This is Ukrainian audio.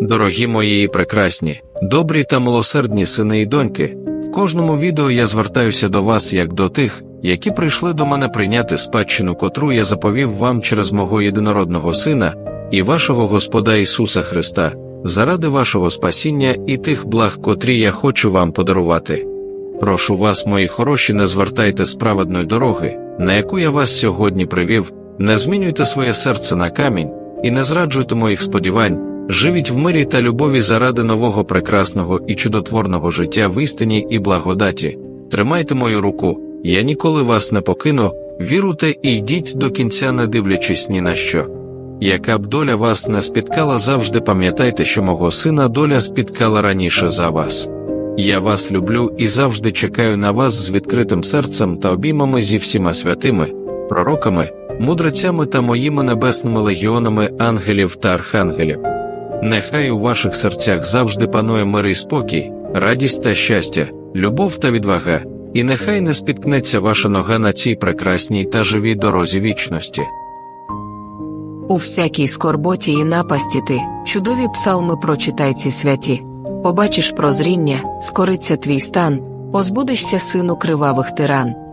Дорогі мої і прекрасні, добрі та милосердні сини і доньки, в кожному відео я звертаюся до вас як до тих, які прийшли до мене прийняти спадщину, котру я заповів вам через мого єдинородного Сина і вашого Господа Ісуса Христа, заради вашого спасіння і тих благ, котрі я хочу вам подарувати. Прошу вас, мої хороші, не звертайте з праведної дороги, на яку я вас сьогодні привів, не змінюйте своє серце на камінь і не зраджуйте моїх сподівань. Живіть в мирі та любові заради нового прекрасного і чудотворного життя в істині і благодаті. Тримайте мою руку, я ніколи вас не покину, віруйте і йдіть до кінця, не дивлячись ні на що. Яка б доля вас не спіткала, завжди пам'ятайте, що мого сина доля спіткала раніше за вас. Я вас люблю і завжди чекаю на вас з відкритим серцем та обіймами зі всіма святими, пророками, мудрецями та моїми небесними легіонами ангелів та архангелів. Нехай у ваших серцях завжди панує мир і спокій, радість та щастя, любов та відвага, і нехай не спіткнеться ваша нога на цій прекрасній та живій дорозі вічності. У всякій скорботі і напасті ти, чудові псалми прочитай ці святі. Побачиш прозріння, скориться твій стан, позбудешся сину кривавих тиран.